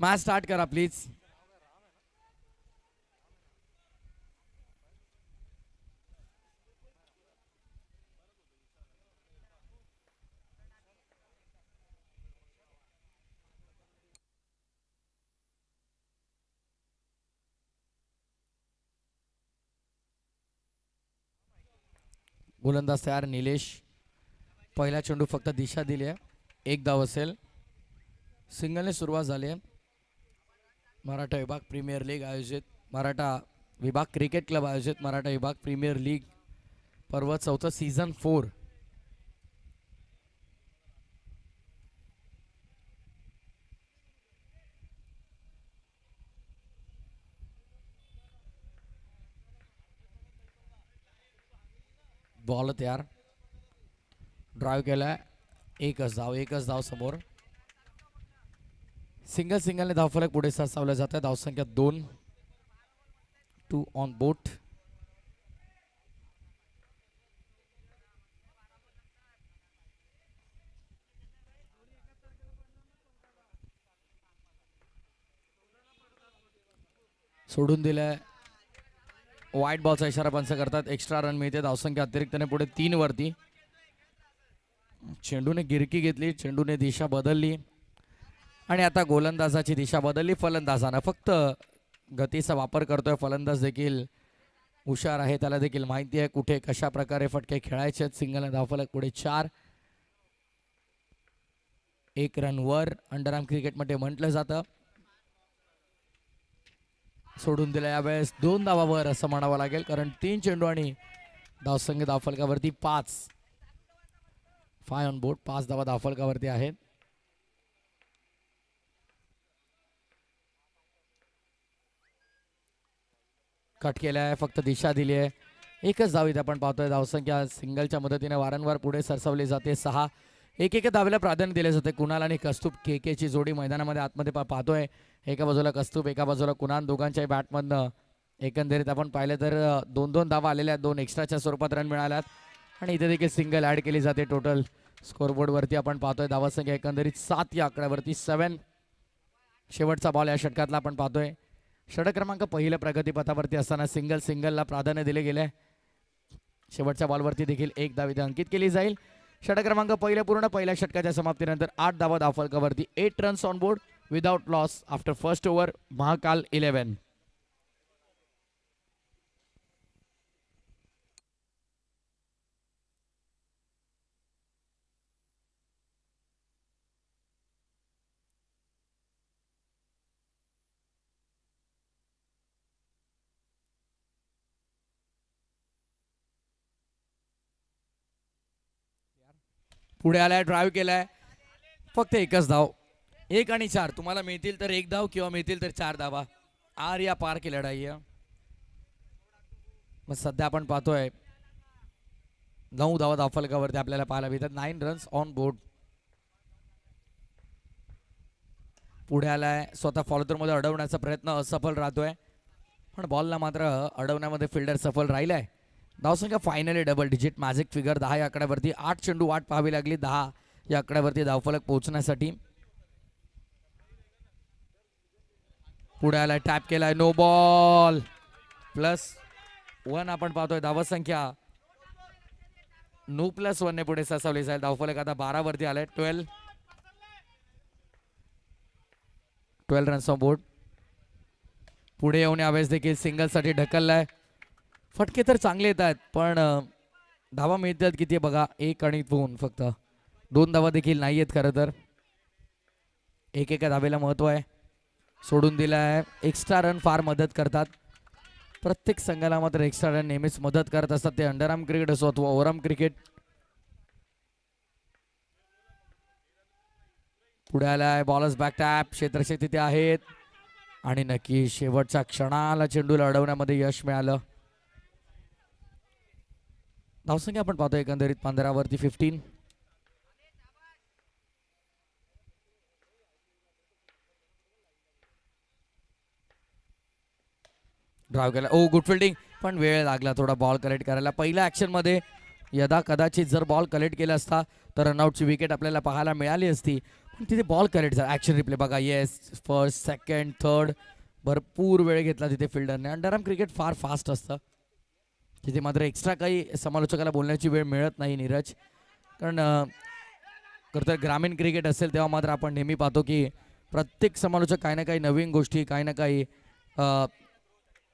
Match start करा please गोलंदाज तयार निलेश. पहिला चेंडू फक्त दिशा दिली आहे. एक धाव असेल. सिंगलने सुरुवात झाली आहे. मराठा विभाग प्रीमियर लीग आयोजित मराठा विभाग क्रिकेट क्लब आयोजित मराठा विभाग प्रीमियर लीग पर्व चौथं सीझन फोर बॉल तयार. ड्राईव्ह केलाय. एकच धाव एकच धाव समोर. सिंगल सिंगलने धावफलक पुढे सरसावलं जात आहे धावसंख्या दोन. टू ऑन बोट सोडून दिलाय. वाईट बॉलचा इशारा पंच करतात. एक्स्ट्रा रन मिळते. धावसंख्या अतिरिक्तने पुढे तीन वरती. चेंडूने गिरकी घेतली. चेंडूने दिशा बदलली. आणि आता गोलंदाजाची दिशा बदलली फलंदाजानं. फक्त गतीचा वापर करतोय फलंदाज देखील. हुशार आहे त्याला देखील माहिती आहे कुठे कशा प्रकारे फटके खेळायचे आहेत. सिंगल धावफलक पुढे चार. एक रन वर अंडरआर्म क्रिकेटमध्ये म्हटलं जातं. सोडून दिलं यावेळेस दोन धावावर असं म्हणावं लागेल कारण तीन चेंडू आणि धावसंघ धावफलकावरती पाच. फाय ऑन बोर्ड पाच धावा धावफलकावरती आहेत. कट केलं आहे फक्त दिशा दिली आहे. एकच धाव इथे आपण पाहतोय धावसंख्या सिंगलच्या मदतीने वारंवार पुढे सरसवली जाते. सहा एक एक धावेला प्राधान्य दिले जाते. कुणाल आणि कस्तूप के केची जोडी मैदानामध्ये आतमध्ये पा- पाहतोय. एका बाजूला कस्तूप एका बाजूला कुणाल दोघांच्याही बॅटमधनं एकंदरीत आपण पाहिलं तर दोन दोन धावा आलेल्या आहेत. दोन एक्स्ट्राच्या स्वरूपात रन मिळाल्यात. आणि इथे देखील सिंगल ॲड केली जाते टोटल स्कोरबोर्डवरती आपण पाहतोय धावासंख्या एकंदरीत सात या आकड्यावरती. सेवन शेवटचा बॉल या षटकातला आपण पाहतोय. षटक क्रमांक पहिल्या प्रगतीपथावरती असताना सिंगल सिंगलला प्राधान्य दिले गेले. शेवटच्या बॉलवरती देखील एक धाव अंकित केली जाईल. षटक क्रमांक पहिल्या पूर्ण पहिल्या षटकाच्या समाप्तीनंतर आठ धावा धावफलकावरती eight runs on board without loss after first over Mahakal eleven पुढे आलाय ड्राईव्ह केलाय. फक्त एकच धाव. एक आणि चार. तुम्हाला मिळतील तर एक धाव किंवा मिळतील तर चार धावा. आर या पार की लढाई आहे मग सध्या आपण पाहतोय नऊ धावा धावफलकावरती आपल्याला पाहायला मिळतात. नाईन रन्स ऑन बोर्ड पुढे आलाय स्वतः फॉलोथरमध्ये अडवण्याचा प्रयत्न असफल राहतोय. पण बॉलला मात्र अडवण्यामध्ये फिल्डर सफल राहिलाय. धावसंख्या फायनली डबल डिजिट माझे फिगर दहा या आकड्यावरती. आठ चेंडू वाट पाहावी लागली. दहा या आकड्यावरती धावफलक पोहोचण्यासाठी. पुढे आलाय टॅप केलाय. नो बॉल प्लस वन आपण पाहतोय. धावसंख्या नो प्लस वनने पुढे ससावली जाईल धावफलक आता बारा वरती आलाय. Twelve twelve runs on board पुढे येऊन यावेळेस देखील सिंगलसाठी ढकललाय. फटके तर चांगले येत आहेत पण धावा मिळतात किती बघा एक आणि दोन फक्त. दोन धावा देखील नाही आहेत खरं तर. एक एका धावेला महत्त्व आहे. सोडून दिला आहे. एक्स्ट्रा रन फार मदत करतात. प्रत्येक संघाला मात्र एक्स्ट्रा रन नेहमीच मदत करत असतात. ते अंडरआर्म क्रिकेट असो अथवा ओव्हरआर्म क्रिकेट. पुढे आलाय बॉलर्स बॅक टॅप क्षेत्रक्षक तिथे आहेत. आणि नक्की शेवटच्या क्षणाला चेंडूला अडवण्यामध्ये यश मिळालं. धावसंख्या आपण पाहतो एकंदरीत पंधरावरती फिफ्टीन ड्राव केला. ओ गुड फिल्डिंग पण वेळ लागला थोडा बॉल कलेक्ट करायला. पहिल्या ॲक्शनमध्ये यदा कदाचित जर बॉल कलेक्ट केला असता तर रनआउटची विकेट आपल्याला पाहायला मिळाली असती. पण तिथे बॉल कलेक्ट झाला. ॲक्शन रिप्ले बघा. येस फर्स्ट सेकंड थर्ड भरपूर वेळ घेतला तिथे फिल्डरने अंडरआर्म क्रिकेट फार फास्ट असतं. तिथे मात्र एक्स्ट्रा काही समालोचकाला बोलण्याची वेळ मिळत नाही नीरज. कारण अं, खरं तर ग्रामीण क्रिकेट असेल तेव्हा मात्र आपण नेहमी पाहतो की प्रत्येक समालोचक काही ना काही नवीन गोष्टी काही ना काही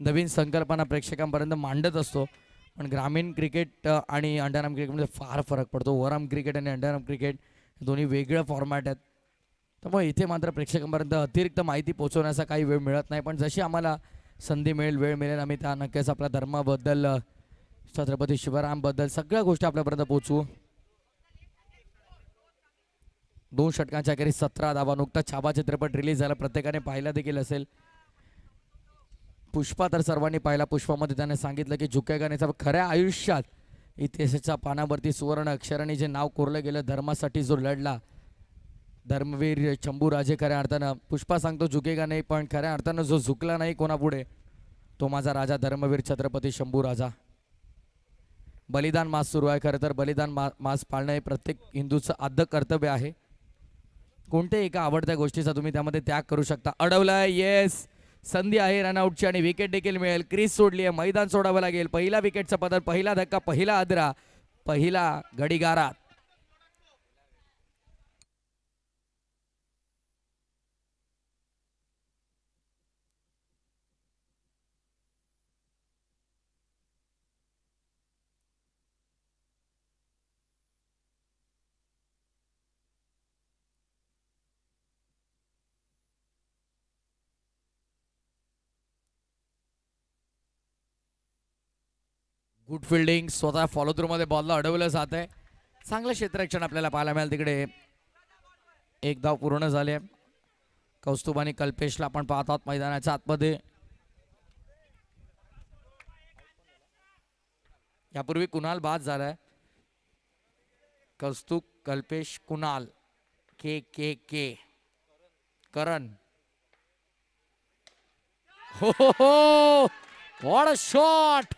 नवीन संकल्पना प्रेक्षकांपर्यंत मांडत असतो. पण ग्रामीण क्रिकेट आणि अंडरआर्म क्रिकेटमध्ये फार फरक पडतो. ओव्हरआर्म क्रिकेट आणि अंडरआर्म क्रिकेट दोन्ही वेगळं फॉर्मॅट आहेत. त्यामुळे इथे मात्र प्रेक्षकांपर्यंत अतिरिक्त माहिती पोहोचवण्याचा काही वेळ मिळत नाही. पण जशी आम्हाला संधी मिळेल वेळ मिळेल आम्ही त्या नक्कीच आपल्या धर्माबद्दल छत्रपती शिवरामबद्दल सगळ्या गोष्टी आपल्यापर्यंत पोहोचवू दोन षटकांच्या अखेरीस सतरा धावा नुकताच छाबा चित्रपट रिलीज झाला. प्रत्येकाने पाहिला देखील असेल. पुष्पा तर सर्वांनी पाहिला. पुष्पामध्ये त्याने सांगितलं की झुकेगानेचा खऱ्या आयुष्यात इतिहासाच्या पानावरती सुवर्ण अक्षराने जे नाव कोरलं गेलं धर्मासाठी जो लढला धर्मवीर शंभूराजे खऱ्या अर्थानं पुष्पा सांगतो झुकेगा नाही पण खऱ्या अर्थानं जो झुकला नाही कोणापुढे तो माझा राजा धर्मवीर छत्रपती शंभू राजा. बलिदान मास सुरू आहे. खरं तर बलिदान मा मास पाळणं हे प्रत्येक हिंदूचं आद्य कर्तव्य आहे. कोणत्याही एका आवडत्या गोष्टीचा तुम्ही त्यामध्ये त्याग करू शकता? अडवलाय येस संधी आहे रनआउटची आणि विकेट देखील मिळेल. क्रीज सोडली आहे मैदान सोडावं लागेल. पहिला विकेटचा पदर पहिला धक्का पहिला आदरा पहिला गडीगारात गुड फिल्डिंग स्वतः फॉलो थ्रू मध्ये बॉलला अडवलं जात आहे चांगलं क्षेत्ररक्षण आपल्याला पाहायला मिळेल तिकडे. एक धाव पूर्ण झाले कौस्तुभ आणि कल्पेशला आपण पाहत आहोत मैदानाच्या आतमध्ये. यापूर्वी कुणाल बाद झालाय? कौस्तुभ कल्पेश कुणाल. के के के. करण. हो हो हो. A shot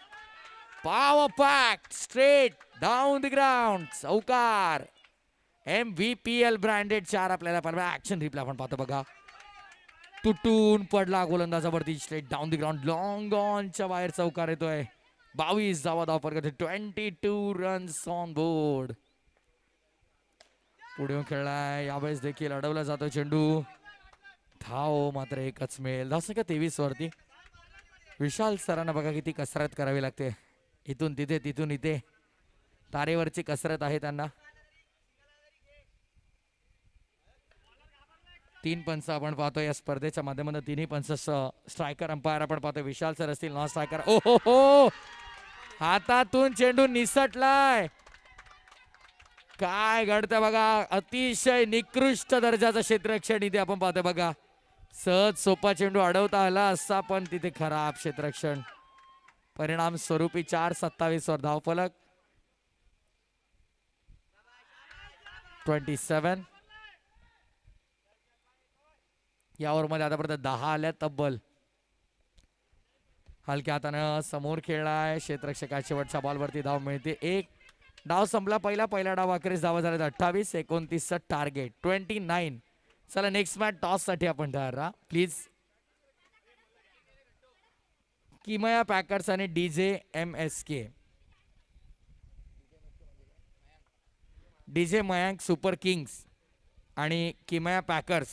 Power packed straight down the ground. चौकार M V P L branded चार आपल्याला पाहिजे ऍक्शन रिप्ले आपण पाहतो बघा. तुटून पडला गोलंदाजावरती straight down the ground long ऑनच्या बाहेर चौकार येतोय. बावीस धावा धाव फरक twenty two runs on board पुढे खेळलाय. यावेळेस देखील अडवला जातो चेंडू. धाव मात्र एकच मिळेल. धाव संख्या तेवीस वरती विशाल सरांना बघा किती कसरत करावी लागते. इथून तिथे तिथून इथे. तारेवरची कसरत आहे त्यांना. तीन पंच आपण पाहतो या स्पर्धेच्या माध्यमातून. तिन्ही पंच स्ट्रायकर अंपायर आपण पाहतो विशाल सर असतील नॉन स्ट्रायकर ओ हो हो. हातातून चेंडू निसटलाय. काय घडतं बघा. अतिशय निकृष्ट दर्जाचं क्षेत्रक्षण इथे आपण पाहतोय बघा. सहज सोपा चेंडू अडवता आला असता पण तिथे खराब क्षेत्रक्षण परिणाम स्वरूपी चार सत्तावीस वर धावफलक. Twenty seven. या ओव्हरमध्ये आतापर्यंत दहा आल्या तब्बल. हलक्या हातानं समोर खेळलाय. क्षेत्रक्षका शेवटच्या बॉलवरती धाव मिळते. एक डाव संपला पहिला पहिला डाव अखेरीस धावा झाल्या अठ्ठावीस एकोणतीसचं टार्गेट ट्वेंटी नाईन चला नेक्स्ट मॅच टॉससाठी आपण तयार राहा प्लीज किमया पॅकर्स आणि डी जे एम एस के. D J Mayank super Kings आणि किमया पॅकर्स.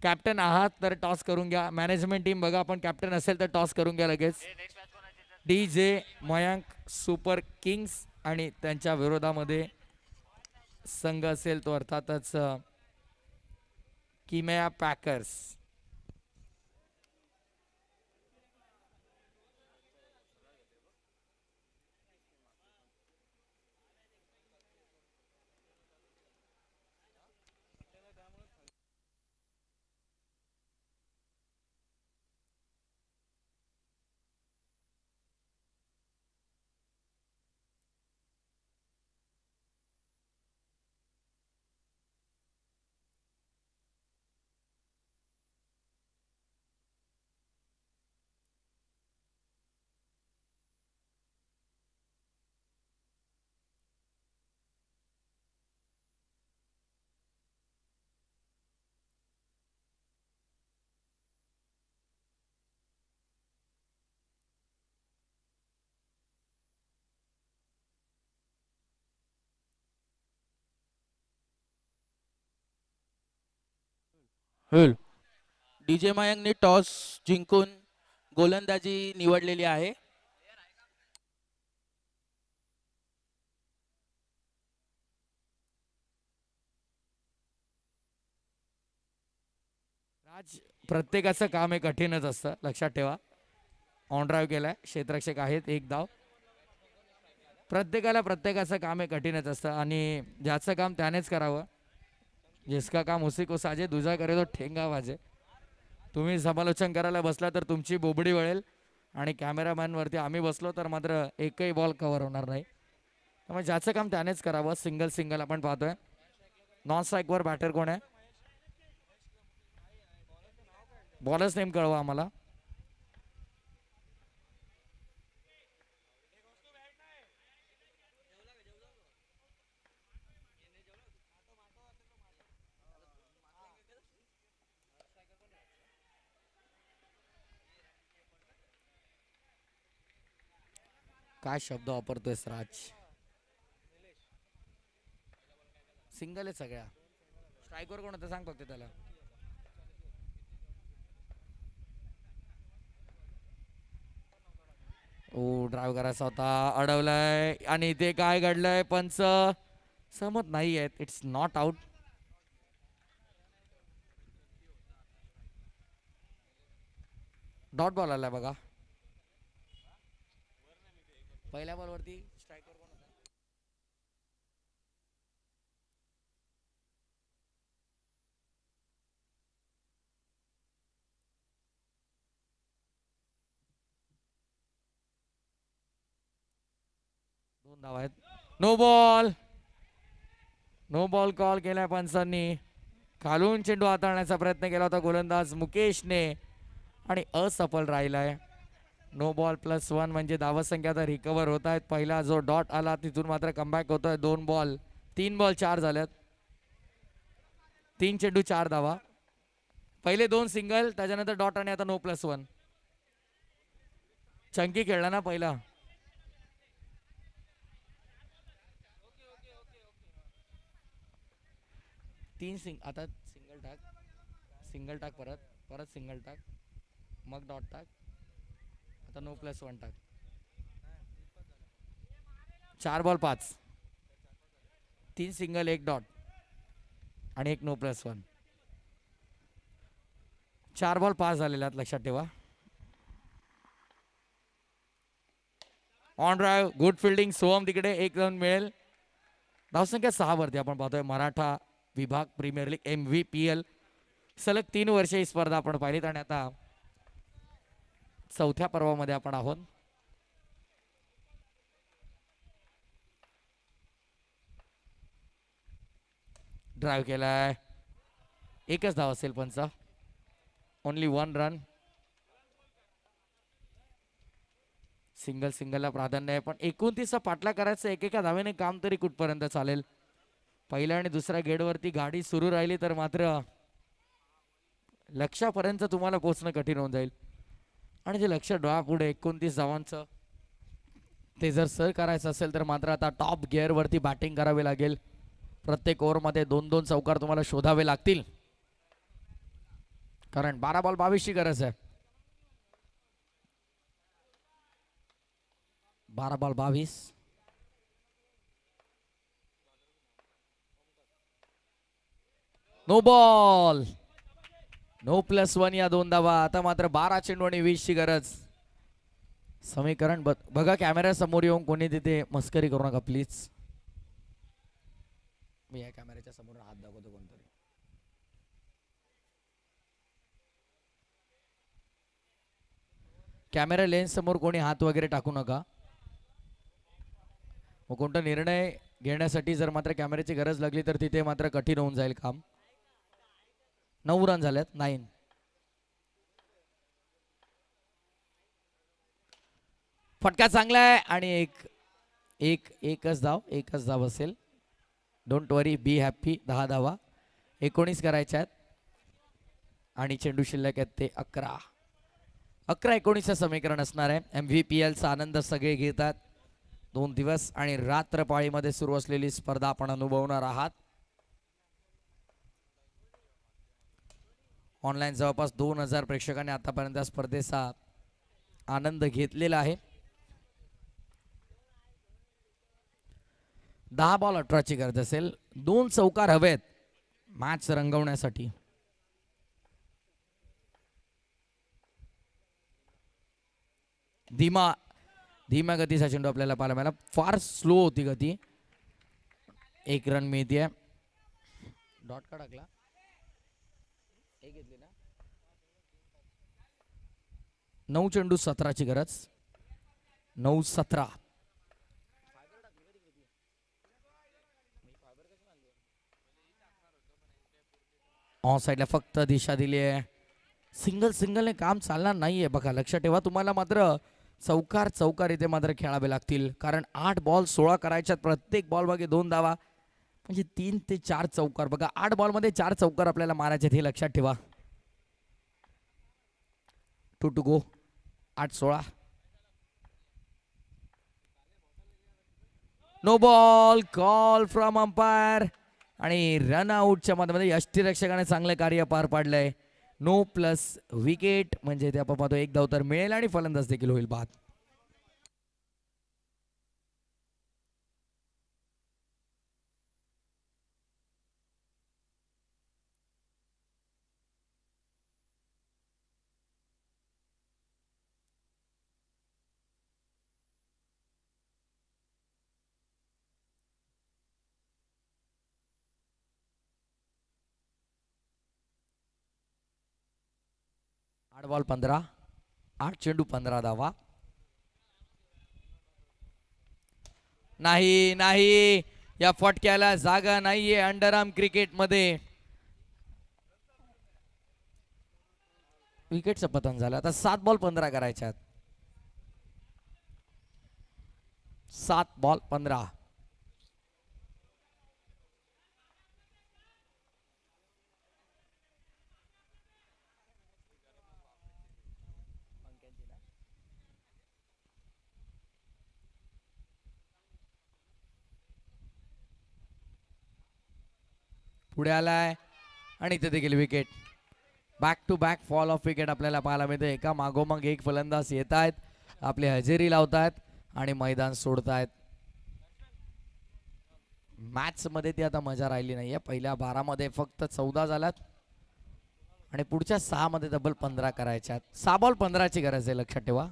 कॅप्टन आहात तर टॉस करून घ्या. मॅनेजमेंट टीम बघा आपण कॅप्टन असेल तर टॉस करून घ्या लगेच. D J Mayank super Kings आणि त्यांच्या विरोधामध्ये संघ असेल तो अर्थातच किमया पॅकर्स. होईल डीजे मयंकने टॉस जिंकून गोलंदाजी निवडलेली आहे. राज प्रत्येकाचं काम हे कठीणच असतं लक्षात ठेवा. ऑन ड्राईव्ह केलाय क्षेत्ररक्षक आहेत एक धाव. प्रत्येकाला प्रत्येकाचं काम हे कठीणच असतं आणि ज्याचं काम त्यानेच करावं जिसका काम उसी को साजे दुजा करे तो ठेंगा वाजे. तुम्ही समालोचन करायला बसला तर तुमची बोबडी वळेल आणि कॅमेरामॅनवरती आम्ही बसलो तर मात्र एकही बॉल कव्हर होणार नाही. त्यामुळे ज्याचं काम त्यानेच करावं. सिंगल सिंगल आपण पाहतोय. नॉन स्ट्राईकवर बॅटर कोण आहे? बॉलच नेम कळवा आम्हाला. काय शब्द वापरतोयस राज? सिंगल आहे सगळ्या. स्ट्राईकवर कोण होतं? सांग फक्त त्याला. ओ ड्राईव्ह करायचा होता. अडवलाय. आणि इथे काय घडलंय? पंच. सहमत नाही आहेत. It's not out dot ball आलाय बघा. पहिल्या बॉलवरती. स्ट्राईकवर कोण होता? दोन धाव आहेत. No ball no ball call केलाय पंचांनी खालून चेंडू हाताळण्याचा प्रयत्न केला होता गोलंदाज मुकेशने. आणि असफल राहिलाय. नो बॉल प्लस वन म्हणजे धावसंख्या आता रिकवर होत आहेत. पहिला जो डॉट आला तिथून मात्र कमबॅक होतोय. दोन बॉल तीन बॉल चार झाल्यात. तीन चेंडू चार धावा. पहिले दोन सिंगल त्याच्यानंतर डॉट आणि आता नो प्लस वन चंकी खेळला ना पहिला? तीन सिंग आता सिंगल टाक. सिंगल टाक परत. परत सिंगल टाक. मग डॉट टाक. आता नो प्लस वन टाक. चार बॉल पाच. तीन सिंगल एक डॉट आणि एक नो प्लस वन चार बॉल पास झालेले आहेत लक्षात ठेवा. On drive good fielding Soham तिकडे एक रन मिळेल. धावसंख्या सहा वरती आपण पाहतोय. मराठा विभाग premier league M V P L सलग तीन वर्षे ही स्पर्धा आपण पाहिलीत. आणि आता चौथ्या पर्वामध्ये आपण आहोत. ड्राईव्ह केलाय. एकच धाव असेल पंच. ओनली वन रन सिंगल सिंगलला प्राधान्य आहे पण एकोणतीसचा पाटला करायचं एकेका धावेने काम तरी कुठपर्यंत चालेल? पहिल्या आणि दुसऱ्या गेटवरती गाडी सुरू राहिली तर मात्र लक्षापर्यंत तुम्हाला पोहोचणं कठीण होऊन जाईल. आणि ते लक्ष डोळा पुढे एकोणतीस धावांचं ते जर सर करायचं असेल तर मात्र आता टॉप गिअरवरती बॅटिंग करावी लागेल. प्रत्येक ओव्हरमध्ये दोन दोन चौकार तुम्हाला शोधावे लागतील. कारण बारा बॉल बावीसची गरज आहे. बारा बॉल बावीस. No ball no plus one या दोन धावा. आता मात्र बारा चेंडू आणि वीसची गरज. समीकरण बघा कॅमेऱ्या समोर येऊन कोणी तिथे मस्करी करू नका प्लीज मी या कॅमेऱ्याच्या समोर हात दाखवतो कोणतरी. कॅमेरा लेन्स समोर कोणी हात वगैरे टाकू नका. मग कोणता निर्णय घेण्यासाठी जर मात्र कॅमेऱ्याची गरज लागली तर तिथे मात्र कठीण होऊन जाईल काम. नऊ रन झाल्यात नाईन फटका चांगला आहे आणि एक एक एकच धाव एकच धाव असेल. डोंट वरी बी हॅप्पी दहा धावा. एकोणीस करायच्या आहेत. आणि चेंडू शिल्लक आहेत ते अकरा. अकरा एकोणीसचं समीकरण असणार आहे. एम व्ही पी एलचा आनंद सगळे घेतात. दोन दिवस आणि रात्र पाळीमध्ये सुरू असलेली स्पर्धा आपण अनुभवणार आहात. ऑनलाईन जवळपास दोन हजार प्रेक्षकांनी आतापर्यंत या स्पर्धेचा आनंद घेतलेला आहे. दहा बॉल अठराची गरज असेल. दोन चौकार हवेत. मॅच रंगवण्यासाठी. धीमा धीमा गतीचा चेंडू आपल्याला पाहायला मिळाला. फार स्लो होती गती. एक रन मिळते डॉट का टाकला एक घेतली ना? नऊ चेंडू सतराची गरज. नऊ सतरा. ऑन साईडला फक्त दिशा दिली आहे. सिंगल सिंगलने काम चालणार नाहीये बघा. लक्षात ठेवा तुम्हाला मात्र चौकार चौकार इथे मात्र खेळावे लागतील. कारण आठ बॉल सोळा करायच्यात. प्रत्येक बॉल मागे दोन धावा. म्हणजे तीन ते चार चौकार. बघा आठ बॉलमध्ये चार चौकार आपल्याला मारायचे हे लक्षात ठेवा. टू टू गो आठ सोळा. No ball call from umpire आणि रन आऊटच्या मध्ये यष्टीरक्षकाने चांगलं कार्य पार पाडलंय. नो प्लस विकेट म्हणजे ते आपण पाहतो एक धाव तर मिळेल आणि फलंदाज देखील होईल बाद आठ बॉल पंधरा आठ चेंडू पंधरा धावा. नाही नाही या फटक्याला जागा नाहीये अंडरआर्म क्रिकेटमध्ये. विकेटचं पतन झालं. आता सात बॉल पंधरा करायच्यात. सात बॉल पंधरा. पुढे आलाय. आणि इथे देखील wicket back to back fall of wicket आपल्याला पाहायला मिळते एका मागोमाग एक फलंदाज येत आहेत आपली हजेरी लावतायत आणि मैदान सोडतायत. मॅच मध्ये ती आता मजा राहिली नाहीये. पहिल्या बारामध्ये फक्त चौदा झाल्यात. आणि पुढच्या सहा मध्ये डबल पंधरा करायच्यात. सहा बॉल पंधराची गरज आहे लक्षात ठेवा.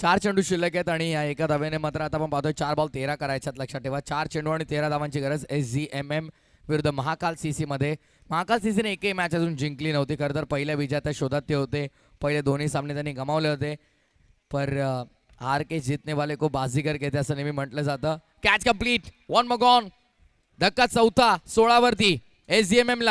चार चेंडू शिल्लक आहेत आणि या एका धावेने मात्र आता आपण पाहतोय चार बॉल तेरा करायच्यात. लक्षात ठेवा चार चेंडू आणि तेरा धावांची गरज एस जी एम एम विरुद्ध महाकाल सी मध्ये. महाकाल सी सीने एकही मॅच अजून जिंकली नव्हती खरं तर पहिल्या विजेत्या शोधात ते होते. पहिले दोन्ही सामने त्यांनी गमावले होते. पर हार के जीतने वाले को बाजीगर घेते असं नेहमी म्हटलं जातं. कॅच कंप्लीट वन मगॉन धक्का चौथा सोळावरती एस जी एम एम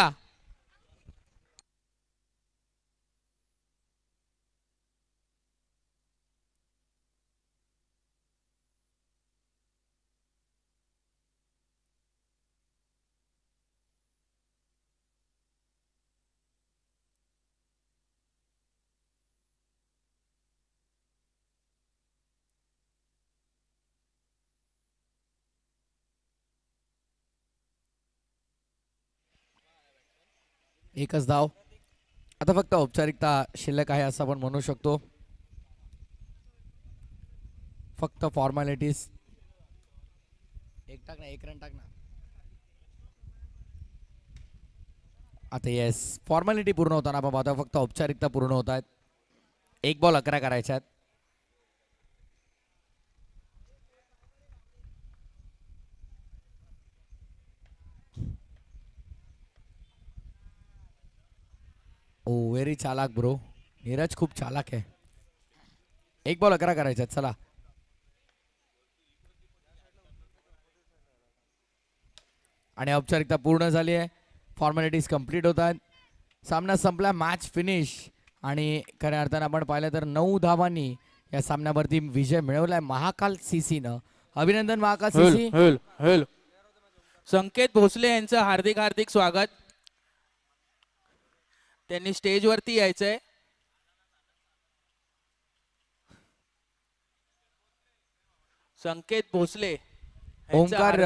एकच धाव. आता फक्त औपचारिकता शिल्लक आहे असं आपण म्हणू शकतो. फक्त फॉर्मॅलिटीज एक टाक ना एक रन टाक ना. आता येस फॉर्मॅलिटी पूर्ण होताना आपण पाहतो फक्त औपचारिकता पूर्ण होत आहेत. एक बॉल अकरा करायच्या आहेत. Oh, ओ व्हेरी चालाक ब्रो नीरज खूप चालाक आहे. एक बॉल अकरा करायचा चला. आणि औपचारिकता पूर्ण झाली आहे. फॉर्मॅलिटीज कंप्लीट होत आहेत. सामना संपला मॅच फिनिश आणि खऱ्या अर्थानं आपण पाहिलं तर नऊ धावांनी या सामन्यावरती विजय मिळवलाय. महाकाल सीसीनं अभिनंदन महाकाल सीसी संकेत भोसले यांचं हार्दिक हार्दिक स्वागत. त्यांनी स्टेजवरती यायचंय. संकेत भोसले ओंकार